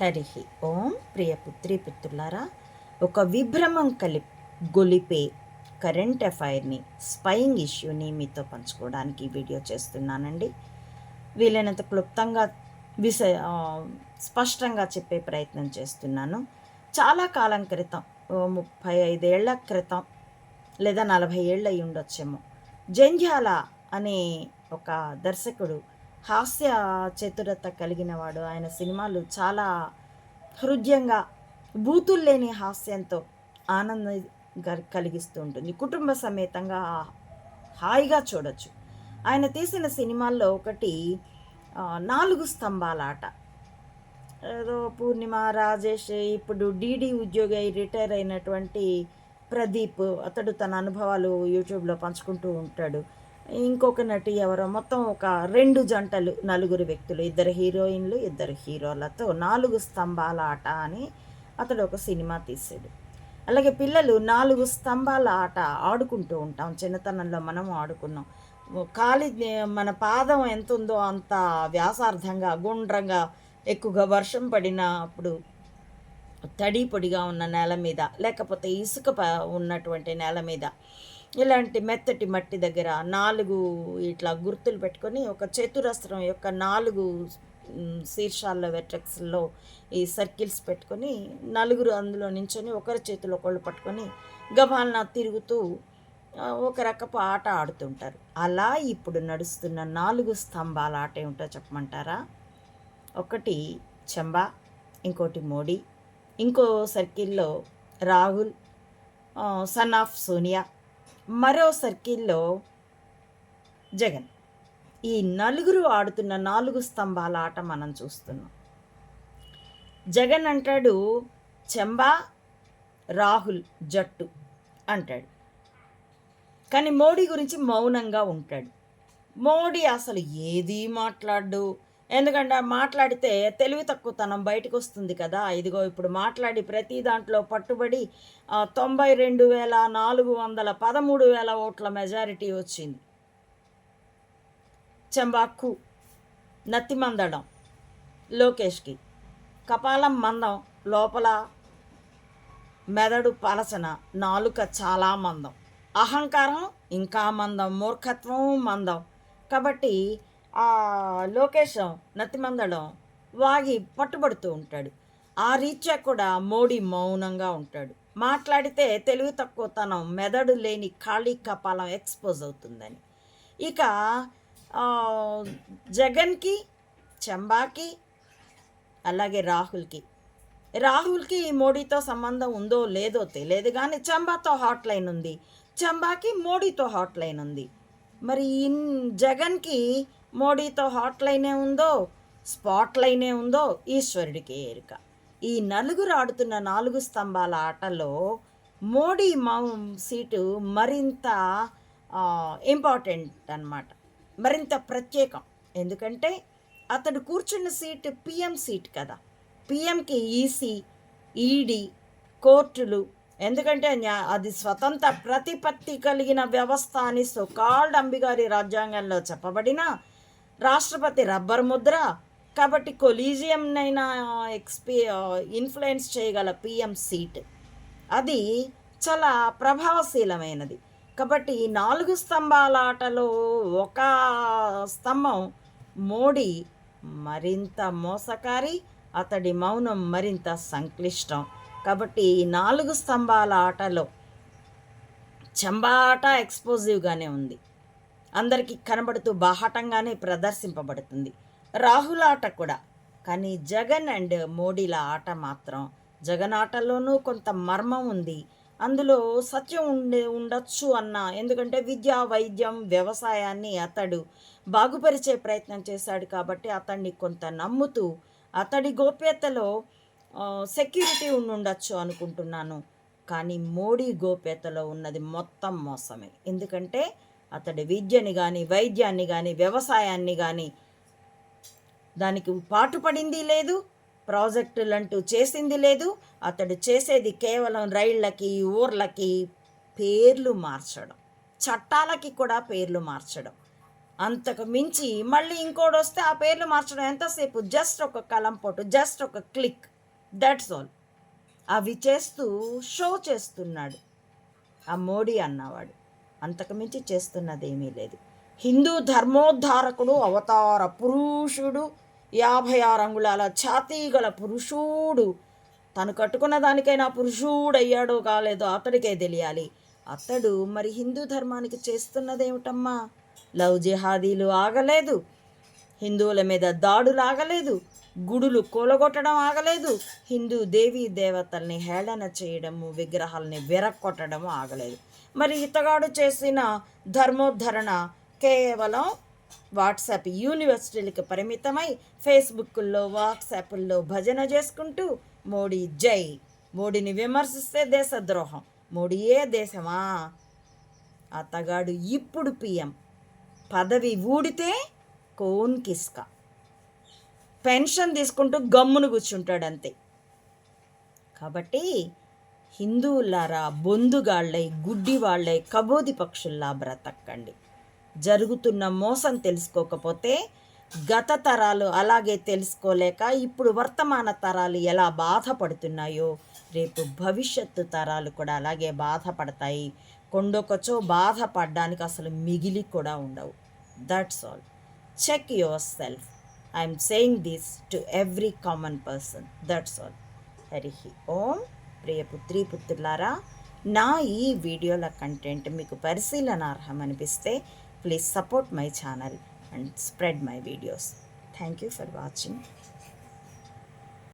హరి ఓం ప్రియ పుత్రి పుత్రులారా ఒక విభ్రమం కలి గొలిపే కరెంట్ అఫైర్ని స్పయింగ్ ఇష్యూని మీతో పంచుకోవడానికి వీడియో చేస్తున్నానండి. వీలైనంత క్లుప్తంగా విస స్పష్టంగా చెప్పే ప్రయత్నం చేస్తున్నాను. చాలా కాలం క్రితం ఓ ముప్పై ఐదేళ్ళ క్రితం లేదా నలభై ఏళ్ళు అయి ఉండొచ్చేమో జంధ్యాల అనే ఒక దర్శకుడు హాస్య చతురత కలిగిన వాడు ఆయన సినిమాలు చాలా హృదయంగా బూతులు లేని హాస్యంతో ఆనందం కలిగిస్తూ ఉంటుంది. కుటుంబ సమేతంగా హాయిగా చూడొచ్చు. ఆయన తీసిన సినిమాల్లో ఒకటి నాలుగు స్తంభాల ఆట ఏదో పూర్ణిమ రాజేష్ ఇప్పుడు డీడీ ఉద్యోగి అయి రిటైర్ అయినటువంటి ప్రదీప్ అతడు తన అనుభవాలు యూట్యూబ్లో పంచుకుంటూ ఉంటాడు. ఇంకొక నటి ఎవరో మొత్తం ఒక రెండు జంటలు నలుగురు వ్యక్తులు ఇద్దరు హీరోయిన్లు ఇద్దరు హీరోలతో నాలుగు స్తంభాల ఆట అని అతడు ఒక సినిమా తీసాడు అలాగే పిల్లలు నాలుగు స్తంభాల ఆట ఆడుకుంటూ ఉంటాం. చిన్నతనంలో మనం ఆడుకున్నాం. కాలి మన పాదం ఎంత ఉందో అంత వ్యాసార్థంగా గుండ్రంగా ఎక్కువగా వర్షం పడినప్పుడు తడి పొడిగా ఉన్న నేల మీద లేకపోతే ఇసుక ఉన్నటువంటి నేల మీద ఇలాంటి మెత్తటి మట్టి దగ్గర నాలుగు ఇట్లా గుర్తులు పెట్టుకొని ఒక చతురస్రం యొక్క నాలుగు శీర్షాల్లో వెట్రక్స్లో ఈ సర్కిల్స్ పెట్టుకొని నలుగురు అందులో నించొని ఒకరి చేతిలో ఒకళ్ళు పట్టుకొని గబాలన తిరుగుతూ ఒక రకపు ఆట ఆడుతుంటారు. అలా ఇప్పుడు నడుస్తున్న నాలుగు స్తంభాల ఆట ఏమిటో చెప్పమంటారా? ఒకటి చంబా ఇంకోటి మోడీ ఇంకో సర్కిల్లో రాహుల్ సన్ ఆఫ్ సోనియా మరో సర్కిల్లో జగన్. ఈ నలుగురు ఆడుతున్న నాలుగు స్తంభాల ఆట మనం చూస్తున్నాం. జగన్ అంటాడు చెంబా రాహుల్ జట్టు అంటాడు. కానీ మోడీ గురించి మౌనంగా ఉంటాడు. మోడీ అసలు ఏది మాట్లాడు ఎందుకంటే మాట్లాడితే తెలివి తక్కువతనం బయటకు వస్తుంది కదా. ఇదిగో ఇప్పుడు మాట్లాడి ప్రతి దాంట్లో పట్టుబడి తొంభై రెండు వేల నాలుగు వందల పదమూడు వేల ఓట్ల మెజారిటీ వచ్చింది. చెంబాక్కు నత్తి మందడం లోకేష్కి. కపాలం మందం లోపల మెదడు పలసన నాలుక చాలా మందం. అహంకారం ఇంకా మందం మూర్ఖత్వం మందం. కాబట్టి లోకేశం నత్తిమందడం వాగి పట్టుబడుతూ ఉంటాడు. ఆ రీత్యా కూడా మోడీ మౌనంగా ఉంటాడు. మాట్లాడితే తెలివి తక్కువతనం మెదడు లేని ఖాళీ కపాలం ఎక్స్పోజ్ అవుతుందని. ఇక జగన్కి చంబాకి అలాగే రాహుల్కి. రాహుల్కి మోడీతో సంబంధం ఉందో లేదో తెలియదు కానీ చంబాతో హాట్ లైన్ ఉంది. చంబాకి మోడీతో హాట్ లైన్ ఉంది. మరి ఇన్ జగన్కి మోడీతో హాట్ లైనే ఉందో స్పాట్ లైనే ఉందో ఈశ్వరుడికి ఎరుక. ఈ నలుగురు ఆడుతున్న నాలుగు స్తంభాల ఆటలో మోడీ మౌ సీటు మరింత ఇంపార్టెంట్ అన్నమాట. మరింత ప్రత్యేకం. ఎందుకంటే అతడు కూర్చున్న సీటు పిఎం సీట్ కదా. పిఎంకి ఈసీ ఈడీ కోర్టులు ఎందుకంటే అది స్వతంత్ర ప్రతిపత్తి కలిగిన వ్యవస్థ అని సుకాల్డ్ అంబిగారి రాజ్యాంగంలో చెప్పబడిన రాష్ట్రపతి రబ్బర్ ముద్ర. కాబట్టి కొలీజియంనైనా ఎక్స్పీ ఇన్ఫ్లుయెన్స్ చేయగల పిఎం సీట్. అది చాలా ప్రభావశీలమైనది. కాబట్టి ఈ నాలుగు స్తంభాల ఆటలో ఒక స్తంభం మోడీ మరింత మోసకారి అతడి మౌనం మరింత సంక్లిష్టం. కాబట్టి ఈ నాలుగు స్తంభాల ఆటలో చెంబా ఆట ఎక్స్పోజివ్గానే ఉంది. అందరికీ కనబడుతూ బాహాటంగానే ప్రదర్శింపబడుతుంది. రాహుల్ ఆట కూడా. కానీ జగన్ అండ్ మోడీల ఆట మాత్రం జగన్ ఆటలోనూ కొంత మర్మం ఉంది. అందులో సత్యం ఉండే ఉండొచ్చు అన్న ఎందుకంటే విద్య వైద్యం వ్యవసాయాన్ని అతడు బాగుపరిచే ప్రయత్నం చేశాడు కాబట్టి అతన్ని కొంత నమ్ముతూ అతడి గోప్యతలో సెక్యూరిటీ ఉండి ఉండొచ్చు అనుకుంటున్నాను. కానీ మోడీ గోప్యతలో ఉన్నది మొత్తం మోసమే. ఎందుకంటే అతడి విద్యని కానీ వైద్యాన్ని కానీ వ్యవసాయాన్ని కానీ దానికి పాటుపడింది లేదు ప్రాజెక్టులంటూ చేసింది లేదు. అతడు చేసేది కేవలం రైళ్ళకి ఊర్లకి పేర్లు మార్చడం. చట్టాలకి కూడా పేర్లు మార్చడం. అంతకు మించి మళ్ళీ ఇంకోటి వస్తే ఆ పేర్లు మార్చడం ఎంతసేపు? జస్ట్ ఒక కలంపోటు జస్ట్ ఒక క్లిక్. దట్స్ ఆల్ అవి చేస్తూ షో చేస్తున్నాడు. ఆ మోడీ అన్నవాడు. అంతకుమించి చేస్తున్నదేమీ లేదు. హిందూ ధర్మోద్ధారకుడు అవతార పురుషుడు యాభై ఆరు అంగుళాల ఛాతీ గల పురుషుడు. తను కట్టుకున్న దానికైనా పురుషుడు అయ్యాడో కాలేదో అతడికే తెలియాలి. అతడు మరి హిందూ ధర్మానికి చేస్తున్నదేమిటమ్మా? లవ్ జిహాదీలు ఆగలేదు. హిందువుల మీద దాడులు ఆగలేదు గుడులు కూలగొట్టడం ఆగలేదు హిందూ దేవీ దేవతల్ని హేళన చేయడము విగ్రహాలని విరక్కొట్టడము ఆగలేదు. మరి ఇతగాడు చేసిన ధర్మోద్ధరణ కేవలం వాట్సాప్ యూనివర్సిటీలకు పరిమితమై ఫేస్బుక్ల్లో వాట్సాప్ల్లో భజన చేసుకుంటూ మోడీ జై మోడీని విమర్శిస్తే దేశద్రోహం మోడీయే దేశమా? అతగాడు ఇప్పుడు పిఎం. పదవి ఊడితే కోన్ కిస్క. పెన్షన్ తీసుకుంటూ గమ్మును కూర్చుంటాడు అంతే కాబట్టి హిందువులారా బొందుగాళ్ళై గుడ్డి వాళ్ళై కబోది పక్షుల్లా బ్రతకండి. జరుగుతున్న మోసం తెలుసుకోకపోతే గత తరాలు అలాగే తెలుసుకోలేక ఇప్పుడు వర్తమాన తరాలు ఎలా బాధపడుతున్నాయో రేపు భవిష్యత్తు తరాలు కూడా అలాగే బాధపడతాయి. కొండొకచో బాధపడడానికి అసలు మిగిలి కూడా ఉండవు. That's all check your self I'm saying this to every common person that's all Harihi Om. ప్రియ పుత్రి పుత్రులారా నా ఈ వీడియోల కంటెంట్ మీకు పరిశీలనార్హం అనిపిస్తే please support my channel and spread my videos thank you for watching